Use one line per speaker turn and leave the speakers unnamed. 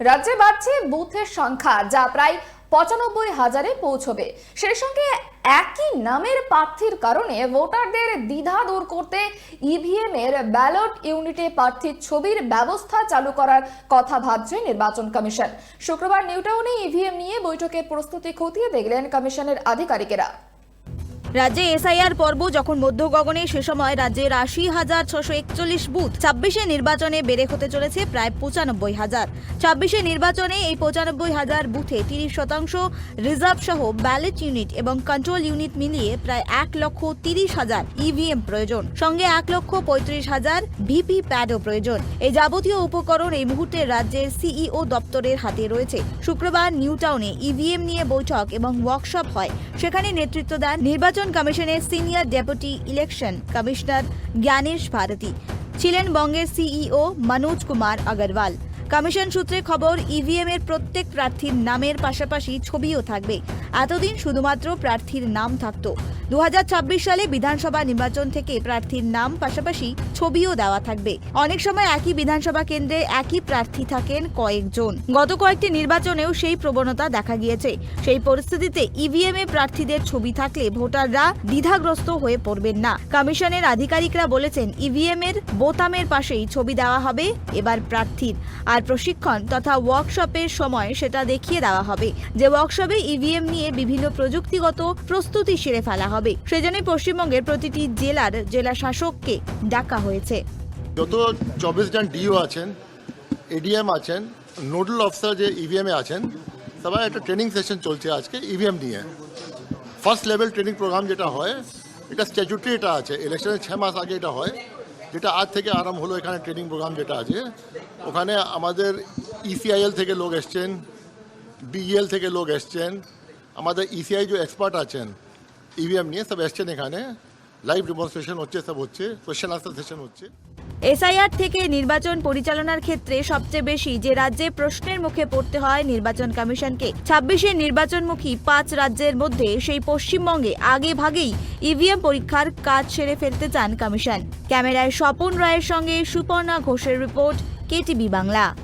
রাজ্যে বাড়ছে বুথের সংখ্যা, যা প্রায় পঁচানব্বই হাজারে পৌঁছবে। সেই সঙ্গে একই নামের প্রার্থীর কারণে ভোটারদের দ্বিধা দূর করতে ইভিএম এর ব্যালট ইউনিটে প্রার্থীর ছবির ব্যবস্থা চালু করার কথা ভাবছে নির্বাচন কমিশন। শুক্রবার নিউটাউনে ইভিএম নিয়ে বৈঠকের প্রস্তুতি খতিয়ে দেখলেন কমিশনের আধিকারিকেরা।
রাজ্যে এসআইআর পর্ব যখন মধ্য গগনে সে সময় রাজ্যের আশি হাজার ছশো একচল্লিশ বুথ। ছাব্বিশে নির্বাচনে বেড়ে হতে চলেছে প্রায় পঁচানব্বই হাজার। ছাব্বিশে নির্বাচনে এই পঁচানব্বই হাজার বুথে তিরিশ শতাংশ রিজার্ভ সহ ব্যালেট ইউনিট এবং কন্ট্রোল ইউনিট মিলিয়ে প্রায় এক লক্ষ তিরিশ হাজার ইভিএম প্রয়োজন। সঙ্গে এক লক্ষ পঁয়ত্রিশ হাজার ভিপি প্যাডও প্রয়োজন। এই যাবতীয় উপকরণ এই মুহূর্তে রাজ্যের সিইও দপ্তরের হাতে রয়েছে। শুক্রবার নিউ টাউনে ইভিএম নিয়ে বৈঠক এবং ওয়ার্কশপ হয়। সেখানে নেতৃত্ব দেন নির্বাচন কমিশনের senior deputy election commissioner Gyanesh Bharti, ছিলেন বঙ্গের সিইও মনোজ কুমার আগরওয়াল। কমিশন সূত্রে খবর ইভিএম এর প্রত্যেক প্রার্থীর নামের পাশাপাশি ছবিও থাকবে। এতদিন শুধুমাত্র প্রার্থীর নাম থাকতো। দু হাজার ছাব্বিশ সালে বিধানসভা নির্বাচন থেকে প্রার্থীর নাম পাশাপাশি ছবিও দেওয়া থাকবে। অনেক সময় একই বিধানসভা কেন্দ্রে একই প্রার্থী থাকেন কয়েকজন। গত কয়েকটি নির্বাচনেও সেই প্রবণতা দেখা গিয়েছে। সেই পরিস্থিতিতে ইভিএম এ প্রার্থীদের ছবি থাকলে ভোটাররা দ্বিধাগ্রস্ত হয়ে পড়বেন না। কমিশনের আধিকারিকরা বলেছেন ইভিএম এর বোতামের পাশেই ছবি দেওয়া হবে, এবার প্রার্থীর। আর প্রশিক্ষণ তথা ওয়ার্কশপের সময় সেটা দেখিয়ে দেওয়া হবে। যে ওয়ার্কশপে ইভিএম নিয়ে বিভিন্ন প্রযুক্তিগত প্রস্তুতি সেরে ফেলা হবে। সেজন্য পশ্চিমবঙ্গের প্রতিটি জেলার জেলা শাসককে ডাকা হয়েছে।
যত চব্বিশ জন ডিও আছেন, এডিএম আছেন, নোডাল অফিসার যে ইভিএমে আছেন, সবাই একটা ট্রেনিং সেশন চলছে আজকে ইভিএম নিয়ে। ফার্স্ট লেভেল ট্রেনিং প্রোগ্রাম যেটা হয়, এটা স্ট্যাচুটারি এটা আছে। ইলেকশনের ছ মাস আগে এটা হয়। যেটা আজ থেকে আরম্ভ হলো এখানে ট্রেনিং প্রোগ্রাম যেটা আছে। ওখানে আমাদের ইসিআইএল থেকে লোক এসছেন বিইএল থেকে লোক এসছেন। আমাদের ইসিআই যে এক্সপার্ট আছেন ইভিএম নিয়ে সব এসছেন এখানে। লাইভ ডেমনস্ট্রেশন হচ্ছে, সব হচ্ছে কোয়েশ্চেন আনসার সেশন হচ্ছে।
এসআইআর থেকে নির্বাচন পরিচালনার ক্ষেত্রে সবচেয়ে বেশি যে রাজ্যে প্রশ্নের মুখে পড়তে হয় নির্বাচন কমিশনকে, ছাব্বিশে নির্বাচনমুখী পাঁচ রাজ্যের মধ্যে সেই পশ্চিমবঙ্গে আগে ভাগেই ইভিএম পরীক্ষার কাজ সেরে ফেলতে চান কমিশন। ক্যামেরায় স্বপন রায়ের সঙ্গে সুপর্ণা ঘোষের রিপোর্ট, কেটিভি বাংলা।